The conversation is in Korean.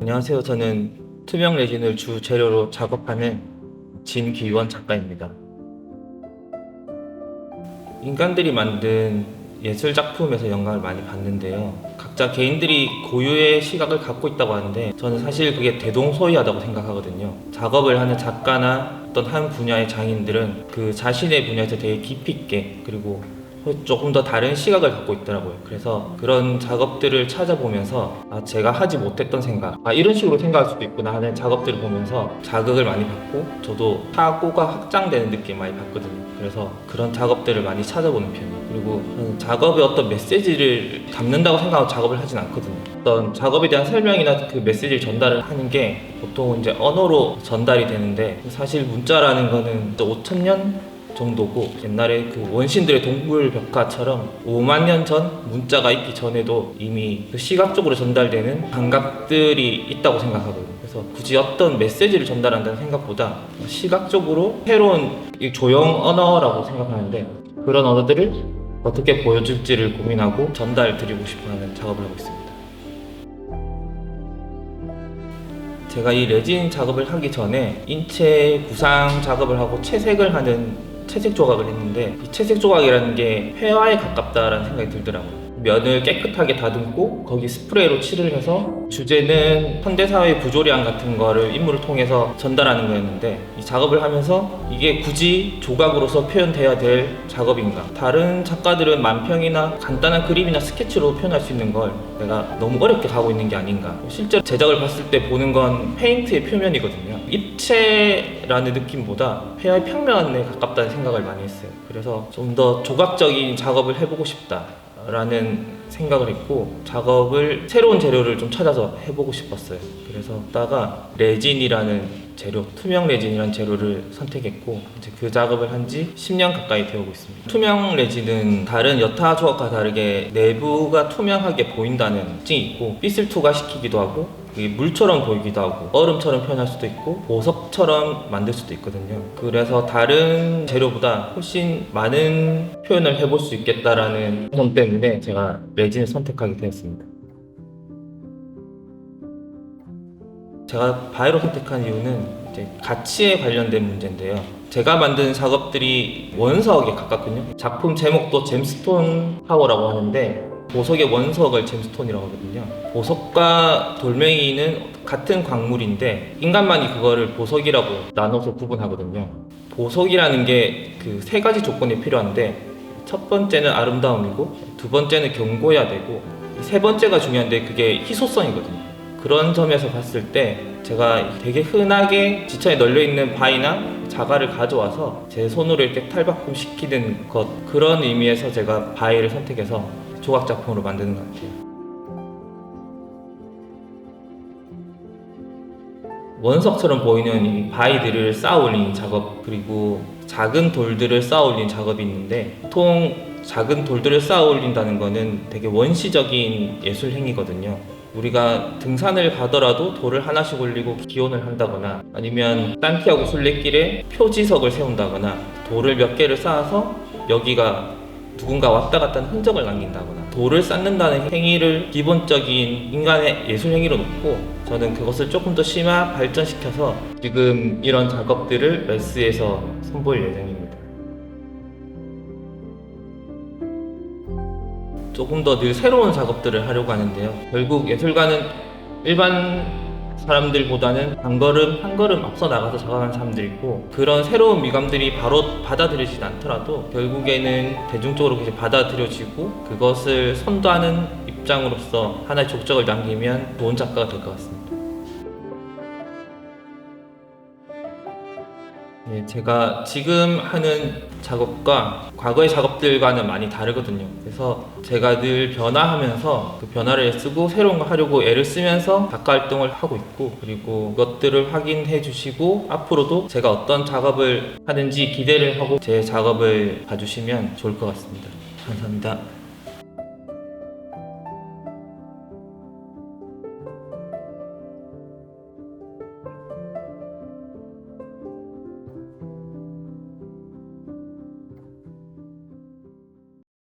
안녕하세요. 저는 투명 레진을 주 재료로 작업하는 진기원 작가입니다. 인간들이 만든 예술 작품에서 영감을 많이 받는데요. 각자 개인들이 고유의 시각을 갖고 있다고 하는데 저는 사실 그게 대동소이하다고 생각하거든요. 작업을 하는 작가나 어떤 한 분야의 장인들은 그 자신의 분야에서 되게 깊이 있게 그리고 조금 더 다른 시각을 갖고 있더라고요. 그래서 그런 작업들을 찾아보면서 아, 제가 하지 못했던 생각, 아, 이런 식으로 생각할 수도 있구나 하는 작업들을 보면서 자극을 많이 받고 저도 사고가 확장되는 느낌 많이 받거든요. 그래서 그런 작업들을 많이 찾아보는 편이에요. 그리고 작업에 어떤 메시지를 담는다고 생각하고 작업을 하진 않거든요. 어떤 작업에 대한 설명이나 그 메시지를 전달을 하는 게 보통 이제 언어로 전달이 되는데 사실 문자라는 거는 5천 년 정도고 옛날에 그 원신들의 동굴 벽화처럼 5만 년 전 문자가 있기 전에도 이미 그 시각적으로 전달되는 감각들이 있다고 생각하거든요. 그래서 굳이 어떤 메시지를 전달한다는 생각보다 시각적으로 새로운 이 조형 언어라고 생각하는데 그런 언어들을 어떻게 보여줄지를 고민하고 전달 드리고 싶어하는 작업을 하고 있습니다. 제가 이 레진 작업을 하기 전에 인체 구상 작업을 하고 채색을 하는 채색 조각을 했는데 이 채색 조각이라는 게 회화에 가깝다라는 생각이 들더라고요. 면을 깨끗하게 다듬고 거기 스프레이로 칠을 해서 주제는 현대사회 부조리함 같은 거를 인물을 통해서 전달하는 거였는데 이 작업을 하면서 이게 굳이 조각으로서 표현돼야 될 작업인가. 다른 작가들은 만평이나 간단한 그림이나 스케치로 표현할 수 있는 걸 내가 너무 어렵게 가고 있는 게 아닌가. 실제로 제작을 봤을 때 보는 건 페인트의 표면이거든요. 입체라는 느낌보다 회화의 평면에 가깝다는 생각을 많이 했어요. 그래서 좀 더 조각적인 작업을 해보고 싶다 라는 생각을 했고 작업을 새로운 재료를 좀 찾아서 해보고 싶었어요. 그래서 다가 레진이라는 재료, 투명 레진이라는 재료를 선택했고 이제 그 작업을 한 지 10년 가까이 되어오고 있습니다. 투명 레진은 다른 여타 조각과 다르게 내부가 투명하게 보인다는 특징이 있고 빛을 투과시키기도 하고 이게 물처럼 보이기도 하고 얼음처럼 표현할 수도 있고 보석처럼 만들 수도 있거든요. 그래서 다른 재료보다 훨씬 많은 표현을 해볼 수 있겠다라는 점 때문에 제가 레진을 선택하게 되었습니다. 제가 바이로 선택한 이유는 이제 가치에 관련된 문제인데요. 제가 만든 작업들이 원석에 가깝거든요. 작품 제목도 잼스톤 파워라고 하는데 보석의 원석을 잼스톤이라고 하거든요. 보석과 돌멩이는 같은 광물인데 인간만이 그거를 보석이라고 나눠서 구분하거든요. 보석이라는 게 그 세 가지 조건이 필요한데 첫 번째는 아름다움이고 두 번째는 견고해야 되고 세 번째가 중요한데 그게 희소성이거든요. 그런 점에서 봤을 때 제가 되게 흔하게 지천에 널려 있는 바위나 자갈을 가져와서 제 손으로 이렇게 탈바꿈 시키는 것 그런 의미에서 제가 바위를 선택해서 조각 작품으로 만드는 것 같아요. 원석처럼 보이는 이 바위들을 쌓아 올린 작업 그리고 작은 돌들을 쌓아 올린 작업이 있는데 보통 작은 돌들을 쌓아 올린다는 거는 되게 원시적인 예술 행위거든요. 우리가 등산을 가더라도 돌을 하나씩 올리고 기원을 한다거나 아니면 딴티하고 순례길에 표지석을 세운다거나 돌을 몇 개를 쌓아서 여기가 누군가 왔다 갔다 하는 흔적을 남긴다거나 돌을 쌓는다는 행위를 기본적인 인간의 예술 행위로 놓고 저는 그것을 조금 더 심화 발전시켜서 지금 이런 작업들을 메스에서 선보일 예정입니다. 조금 더 늘 새로운 작업들을 하려고 하는데요. 결국 예술가는 일반 사람들보다는 한 걸음 한 걸음 앞서 나가서 작업하는 사람들이 있고 그런 새로운 미감들이 바로 받아들여지지 않더라도 결국에는 대중적으로 이제 받아들여지고 그것을 선도하는 입장으로서 하나의 족적을 남기면 좋은 작가가 될 것 같습니다. 예, 제가 지금 하는 작업과 과거의 작업들과는 많이 다르거든요. 그래서 제가 늘 변화하면서 그 변화를 쓰고 새로운 거 하려고 애를 쓰면서 작가 활동을 하고 있고 그리고 그것들을 확인해 주시고 앞으로도 제가 어떤 작업을 하는지 기대를 하고 제 작업을 봐주시면 좋을 것 같습니다. 감사합니다.